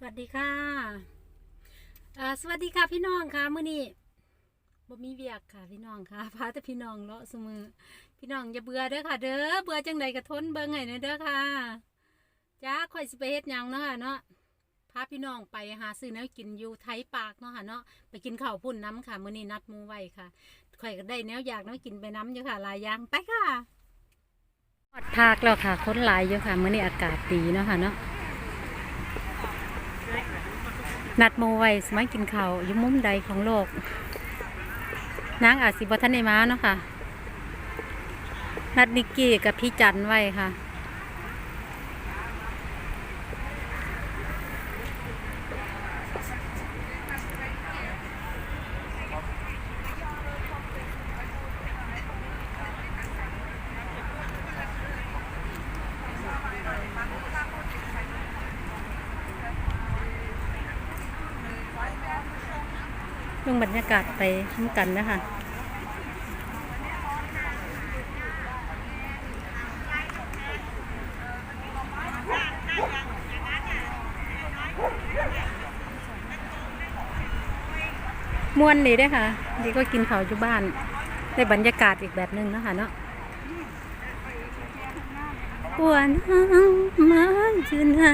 สวัสดีค่ะอ่าสวัสดีค่ะพี่น้องค่ะมื้อนี้บ่มีเวียกค่ะพี่น้องค่ะพาแต่พี่น้องเลาะเสมอพี่น้องอย่าเบื่อเด้อค่ะ เด้อเบื่อจังใดก็ทนเบิ่งให้หน่ยเด้อค่ะจ้าข่อยสิไปเฮ็ดหยังเนาะค่ะเนาะพาพี่น้องไปหาซื้อแนวกินอยู่ไทยปากเนาะค่ะเนาะไปกินข้าวพุ่นน้ำค่ะมื้อนี้นัดมูไว้ค่ะข่อยก็ได้แนวอยากแนวกินไปน้ำอยู่ค่ะหลายอย่างไปค่ะทอดภาคแล้วค่ะคนหลายอยู่ค่ะมื้อนี้อากาศดีเนาะค่ะเนาะ นัดโมไว้สมัยกินข้าวอยู่มุมใดของโลก นางอาจสิบทันในม้าเนาะค่ะ นัดนิกกี้กับพี่จันไว้ค่ะ เรื่องบรรยากาศไปทั้งกันนะคะม่วนดีด้วยค่ะ ดีก็กินข้าวอยู่บ้านได้บรรยากาศอีกแบบหนึ่งนะคะเนาะปวดน้ำมาจืนให้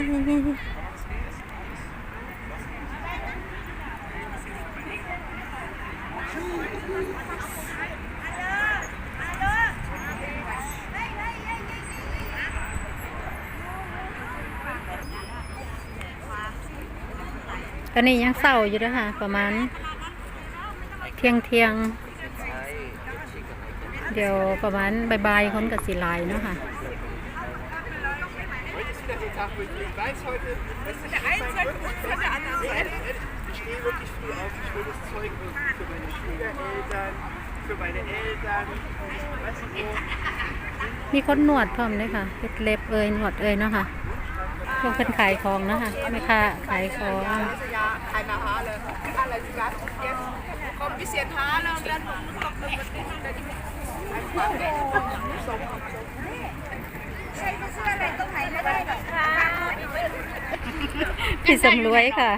ตอนนี้ยังเศร้าอยู่ด้วยค่ะ ประมาณเที่ยงเที่ยง เดี๋ยวประมาณบายบายๆคนกับสีลายเนาะค่ะมีคนหนวดพร้อมเลยค่ะเป็ดเล็บเอยหนวดเอยเนาะค่ะพวกคนขายของนะคะไม่ค่าขายของ Diese Jahr keine Haare, alles glatt jetzt. Kommt ein bisschen Haare und dann kommt das mit dem พี่สำรวยค่ะ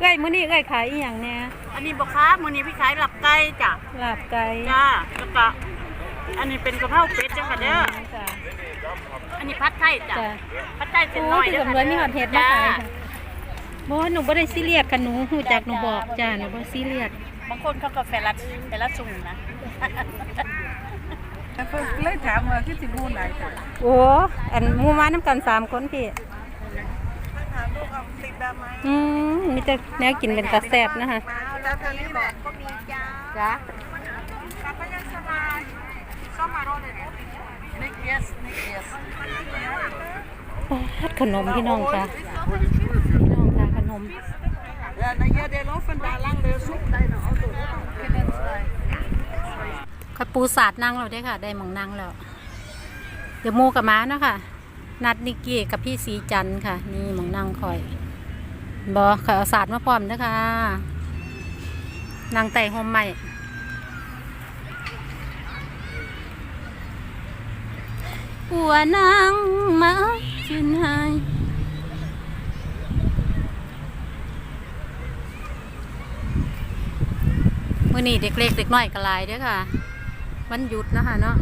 เอ้ยมื้อนี้เอ้ยขายอีหยังเนี่ยอันนี้บอกค้ามื้อนี้พี่ขายหลับไก่จ้ะลาบไก่จ้าแล้วก็อันนี้เป็นกะเพราเป็ดจ้ะค่ะเด้อจ้ะอันนี้ผัดไทยจ้ะจ้ะผัดไทยเส้นโอ้น้อยพี่เด้อสำค่ะรวยมีหอดเห็ดมาจ้าขายค่ะ บ่หนูบ่ได้ซีเรียสค่ะหนูฮู้จักหนูบอกจ้าหนูบ่ซีเรียสบางคนเขาก็แฟรัดแฟรัดสุ่มนะเลยถามว่าคือสิบูนไหนจ้ะโอ้อันหมู่มาน้ำกันสามคนพี่ถามลูกเอาติดแบบไหมอืมมีแต่แนวกินเป็นตาแซ่บนะคะมาแล้วทางนี้บอกก็มีจ้าจ้ากับพยังสบายก็มาโรเลยนิกเยสนิกเยสขนมพี่น้องค่ะ พี่น้องค่ะขนม Ja, na ja, der laufen da lang, der sucht deine Auto. Können zwei. ข้าวปูสาดนั่งเราได้ค่ะ ได้หมองนั่งแล้ว เดี๋ยวโมกับม้าเนาะค่ะ นัดนิกกี้กับพี่สีจันทร์ค่ะ นี่หมองนั่งคอย บอขอยเอาสาดมาพร้อมนะคะนางไต่โฮมใหม่ปัวนางมาชื่นหาย มื่อนี้เด็กเล็กเด็กน้อยก็หลายเด้อค่ะวันหยุดนะคะเนาะ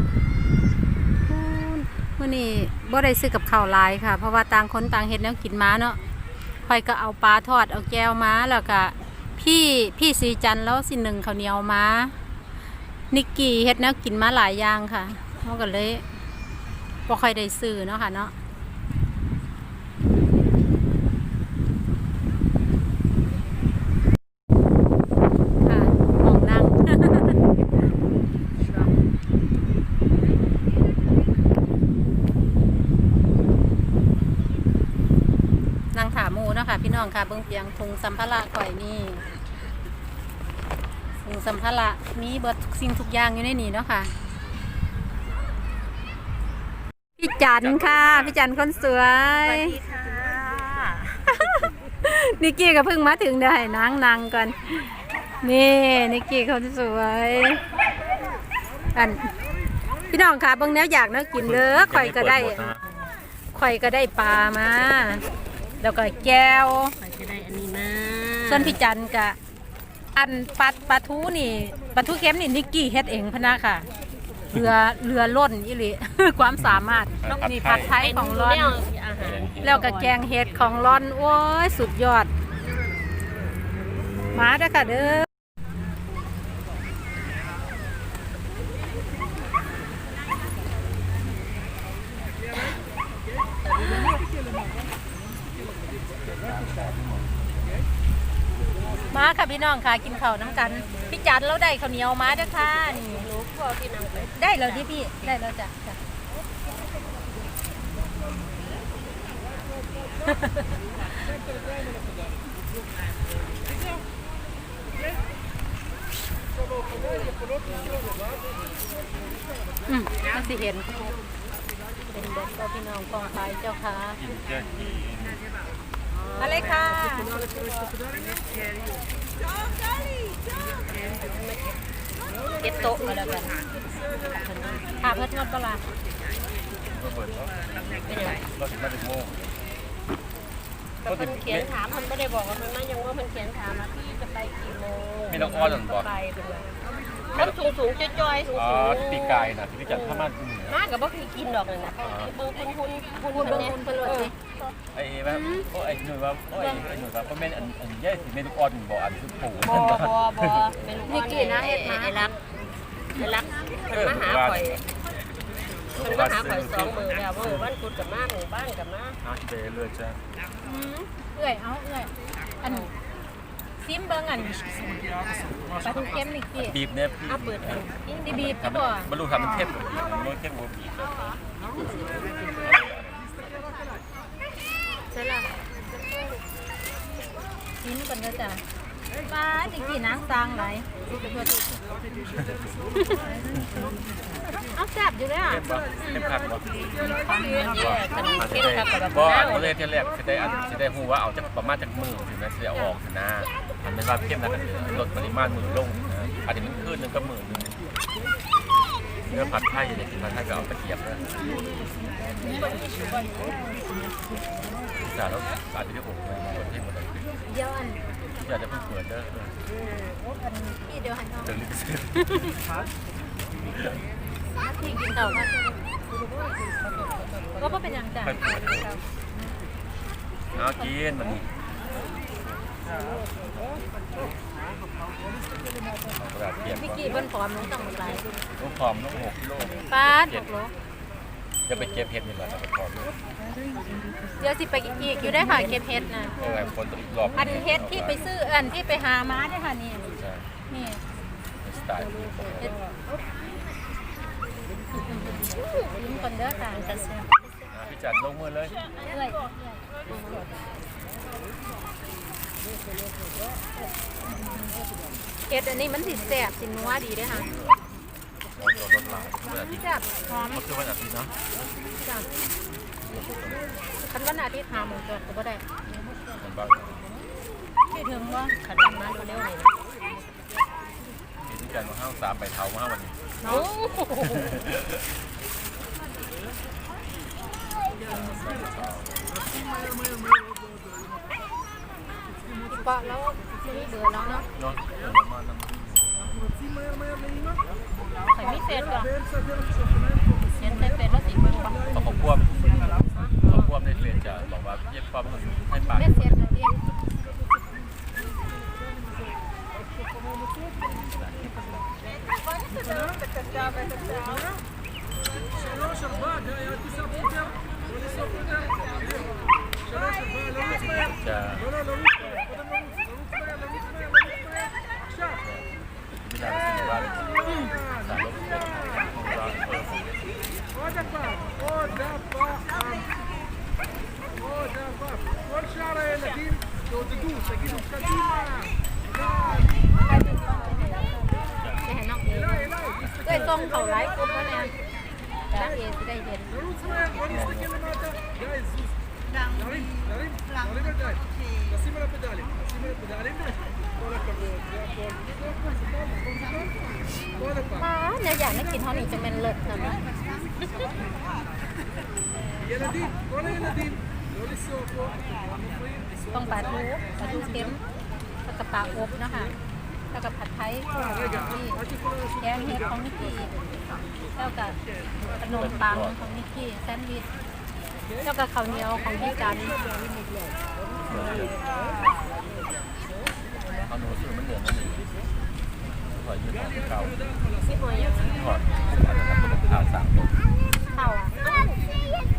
พู้นมื่อนี้บ่ได้ซื้อกับข้าวหลายค่ะ เพราะว่าต่างคนต่างเฮ็ดแนวกินม้าเนาะค่อยก็เอาปลาทอดเอาแก้วม้าแล้วก็พี่พี่สีจันแล้วสิหนึ่งข้าวเหนียวม้านิกกี้เฮ็ดแนวกินมาหลายอย่างค่ะเขาก็เลยบ่ค่อยได้ซื้อเนาะค่ะเนาะมองนั่ง นางถามหมูเนาะค่ะพี่น้องค่ะเบื้องเพียงทุงสัมภาระข่อยนี่ทุงสัมภาระมีเบิดทุกสิ่งทุกอย่างอยู่ในนี้เนาะค่ะพี่จันค่ะพี่จันคนสวยค่ะ นิกกี้ก็เพิ่งมาถึงได้นางนางก่อนนี่นิกกี้คนสวยอันพี่น้องค่ะเบิ่งแนวอยากแนวกินเลยข่อยก็ได้ข่อยก็ได้ปลามา แล้วก็แก้วไป จะได้อันนี้มาส่วนพี่จันกะอันปลาปลาทูนี่ปลาทูเค็มนี่นิกกี้เฮ็ดเองพะนะค่ะ เรือเรือล่นอีหลีความสามารถนี่ผัดไทยของร้อนแนวอาหารแล้วก็แกงเห็ดของร้อน โอ้ย สุดยอด มาเด้อค่ะเด้อ พี่น้องค่ะกินข้าวน้ำกัน พี่จันเราได้ข้าวเหนียวมาด้อค่ะนี่หนูพ่อพี่นางไปได้แล้วดิพี่ได้แล้วจ้ะจ้ะอืมมันสิเห็น เป็นเด็กก็พี่น้องกองไฟเจ้าค่ะ อะไรค่ะเก็ตโต๊ะมาแล้วกันค่ะเพื่อนงดปลาเป็นยังไงเราถึงมาถึงโมงแต่มันเขียนถามมันไม่ได้บอกว่ามันมายังว่ามันเขียนถามมาพี่จะไปกี่โมงมีน้องอ้อนหรือเปล่าไปเป็นไร มันสูงสูงๆจ้อยๆสูงอ๋อสูงที่ปีกายนะที่พี่จัดถ้ามาอืมมากกับบ่คือกินดอกเลยนะเบิ่งคุณคุณคุณพูดเบิ่งคุณเพิ่นโลดสิไอ้แบบโอ้ไอ้หนุ่ยว่าโอ้ไอ้ไอ้หนุ่ยว่าก็แม่นอันอันใหญ่สิแม่นลูกอ่อนบ่อันคือปู่บอบอบอเป็นนิกกี้นะเอ็ดมาไอ้รักไอ้รักมันมาหาข่อยมันมาหาข่อยสองมือแล้วมือวันพุธกับมาหมู่บ้านกับมาเอาที่ไปเรื่อยจ้ะอืมเอื่อยเอาเอื่อยอัน ซิมเบิ้งอันปลาทูเค็มนี่กี่บีบเนี่ยเอาเปิดอันที่บีบทำบ่มันบรรลุทำมันเข้มกว่าบีบมันไม่เข้มกว่าบีบเลยใช่ละซิมกันเด้อจ้ะปลานี่กี่นางซางหลายเอาแซ่บอยู่เลยอะเข้มบ่เข้มขัดบ่เนี่ยขนมเค้กครับกับบ่ข้าอัวนเลยที่แรกสิได้อันสิได้ฮู้ว่าเอาจากประมาณจากมือถึงนะสิได้เอาออกนะ มันไม่ว่าเข้มนะลดปริมาณหมือลงอันนี้มันขึ้นนึงก็หมือนึงเนื้อผัดไทยเนี่ยกินผัดไทยก็เอาตะเกียบนะจ้าแล้วอาจจะได้อบไว้คนที่หมดเลยเดี๋ยวอันอยากจะเพิ่งเปิดเด้อเดี๋ยวหันเอาเดี๋ยวลิขสิทธิ์พี่กินเต่ามาก็เป็นหยังจ้ะเอากินมันนี่ กระดาษเปียกพี่ก่อนกี่เบิ่นผอมหนูต้องหลายลูกผอมลูกหกกิโลปลาดกโลจะไปเก็บเห็ดนี่แหละจะไปผอมลูกเดี๋ยวสิไปอีกอยู่ได้ค่ะเก็บเห็ดน่ะเออคนต้องอีกรอบอันเฮ็ดที่ไปซื้ออันที่ไปหามาได้อค่ะนี่ใช่นี่สไตล์เฮ็ดยิ้มก่อนเด้อค่ะจะแซ่บอะพี่จัดลงมือเลยเอ้ย เฮ็ดอันนี้มันสิแซ่บสินัวดีเด้อค่ะรอตัวรถหลังวันอาทิตย์แซ่บหอมก็คือวันอาทิตย์เนาะจ้ะคันวันอาทิตย์หาหมูจอดก็บ่ได้มันบ้างคิดถึงบ่ขนมมาเร็วๆหน่อยนะพี่จัดมาห้างสามไปเท้ามาห้าวันนี้โอ้ ปะแล้วมันเบื่อแล้วเนาะเนะเออมานั่งข่อยมีเฟซก่อนเห็นในเซแล้วสิเบิ่งบ่เขาเขาควบเขาควบในเฟซจะบอกว่าเย็บความให้ปากเม็ดเสียดนะพี่จะ งเขาไลฟ์กรุ๊ปแล้วเนี่ยจ้าเอ๋สิได้เห็น נרוץ מהר, בוא נסתכל למטה. די, זוז. נרים, נרים, נרים ידיים. נשים על הפדלים, נשים על הפדלים. כל הכבוד, זה הכל. זה הכל, זה טוב, הכל זה טוב. עוד הפעם. อ๋อเนี่ยอยากได้กินเท่านี้จะเป็นเลิศนะ ילדים, כל הילדים, ต้องปลาทูปลาทูเค็มแล้วก็ปลาอบเนาะคะ แล้วก็ผัดไทยของนิกกี้แกงเห็ดของนิกกี้แล้วก็ขนมปังของนิกกี้แซนด์วิชแล้วก็ข้าวเหนียวของพี่จันเอาหนูซื้อมันเหลืองมันหนึ่งถอยยืนของเก่าสิหอยอย่างนั้นถอข้าวสามข้าวอะ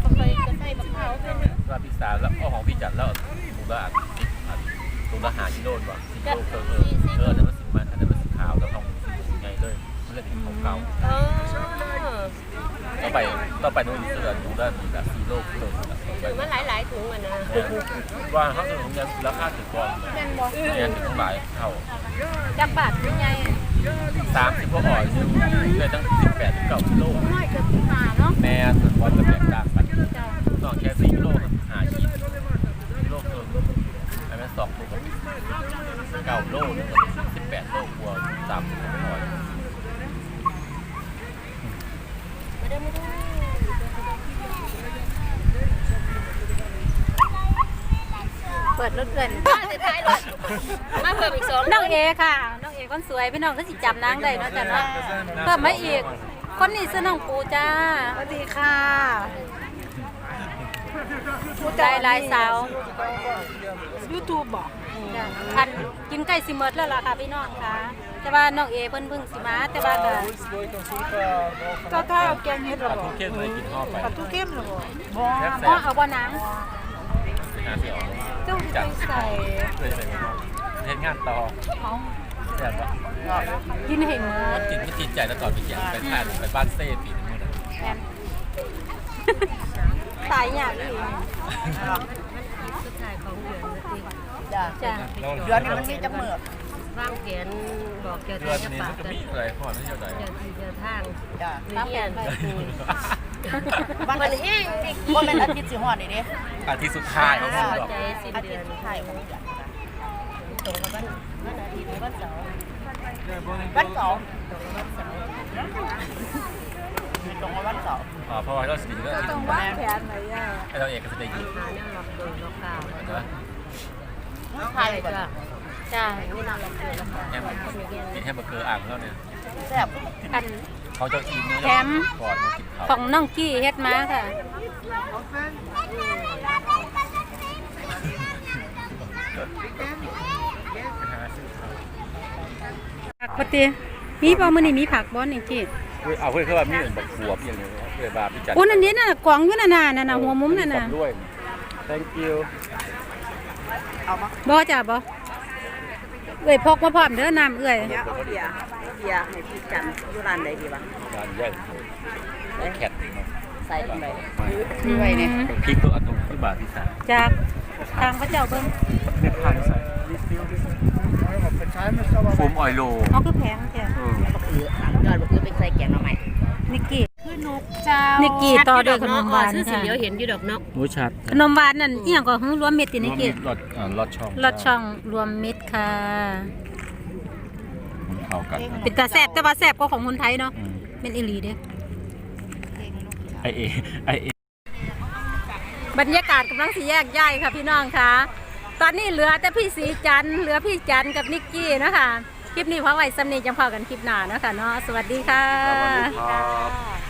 ก็เคยจะใส่บักเผาเป็นว่าพิซาแล้วเอของพี่จัดแล้วถุงละอันสิบอันถุงละหากิโลว่ะสิบโลเกินเออ ไปต่อไปนู้นเสือถุงละมีแบบสีโลเกินถือมาหลายๆถุงอะนะว่าเขาจะถุงเงินราคาถึงกว่าแม่นบ่เงินถึงหลายเท่าจักบาทเป็นไงสามสิบกว่าอ่อยเลยตั้งสิบแปดถึงเก้ากิโล น้อยเกือบสิบห้าเนาะ แม่ถึงวันจะแตกต่างกัน จ้ะ ต้องแค่สี่กิโลหาชีพกิโลเกินอันนั้นสองตัวเก้าโลนึงสิบแปดโลกว่าสามสิบกว่าอ่อย ไม่ได้ไม่ได้ เปิดรถเกิน มาสุดท้ายรถมาเพิ่มอีกสอง น้องเอค่ะ น้องเอคน สวยพี่น้องก็สิจำนางได้เนาะจ้ะเนาะเพิ่มมาอีก คนนี้ซื้อน้องปูจ้าสวัสดีค่ะได้หลายสาวยูทูบบอกจ้ะอันกินไก่สิหมดแล้วล่ะค่ะพี่น้องค่ะ แต่ว่าน้องเอเพิ่นเพิ่งสิมาแต่ว่าก็เจ้าท่าแกงเห็ดหรอปลาบทูอกเข้มเลยกินห่อไปปลาทูเข้มหรอบอกบอแซ่บอ๋อเอาบ่หนังหาเสียวเจ้าไปใส่เลยเลยเล่นงานต่อเอา แซ่บปะกินให้หมมัดจิตไม่จิตใจแล้วตอนไปเกี่ยไปทานไปบ้านเซ่ปีนึงเลยแม่นตายอย่างนี้สุดท้ายของเดือนนะสิจ้ะจ้ะเดือนนี้มันมีจังเหมือกวางแผนบอกเจ้าเดืที่อนเจ้านี้ป่ามันก็เจ้ามีอะไรพอที่จะได้เจ้าที่เจ้าทางจ้ะหรือเฮียนมันมันแห้งว่าเป็นอาทิตย์สิฮอดนี่เด้อาทิตย์สุดท้ายของมันหรอกใจสิ้นอาเดืทิอตนย์สุดท้ายของเดือนตรงกับวัน วันอาทิตย์หรือวันเสาร์วันเสาร์ตรงบวันเสาร์ตรงบวันเสาร์อ๋อเพราะว่าเราสกิก็ตย์สุดท้าแผนไหนอะไอเราเองก็จะได้ยินหาแนวล็อกเกินล็อกกนะไทยก่อนจ้ะจ้ะนี่น่าล็อกเกินล็อกกาวแฮมกินแฮมเบอร์เกอร์อ่างแล้วเนี่ยแซ่บอันเขาจะกินเนื้อแถมก่อนมากินเของน้องกี้เฮ็ดมาค่ะ ผักปฏิมีบ่มื้อนี้มีผักบ่นี่กี้เอาเพื่อนเขาว่ามีเหมือนบักบวบอย่างเงี้ยเพื่อนบาพิจารโอ้นั่นนี่น่ะกล่องอยู่นั่นน่ะนั่นน่ะหัวมุมนั่นน่ะด้วย thank you เอามาบ่จ้ะบ่เอ้ยพกมาพร้อมเด้อน้ำเอ้ยเนี่ยเอาเบียร์เบียร์ให้พี่จันอยู่ร้านใดดีวะร้านใหญ่ไอ้แคทใส่ตรงไหนมีไว้เนี่ยพริกตัวอันตรงที่บาทที่สามจากทางพระเจ้าเบิ่งเน็ตพันใส่ ฟูมออยโลเอาคือแพงแท้ก็คือยอดก็คือไปใส่แกงมาใหม่นิกกี้ คือนกเจ้านินิกกี้ต่อด้วยขนมหวาน ชื่อสีค่ะเหลียวเห็นอยู่ดอกเนาะ รู้ชัดขนมหวานนั่นอีหยังก็หือรวมเม็ดตินิกกี้รสอ่ารสช่องรสช่องรวมเม็ดค่ะ มันเข้ากันเป็นตาแซ่บแต่ว่าแซ่บกว่าของคนไทยเนาะอืมเป็นอีหลีเด้ไอเอไอเอบรรยากาศกำลังสิแยกย้ายค่ะพี่น้องค่ะ ตอนนี้เหลือแต่พี่สีจันทร์เหลือพี่จันกับนิกกี้นะคะคลิปนี้พอไว้สำนีจังพอกันคลิปหน้านะคะเนาะสวัสดีค่ะครับ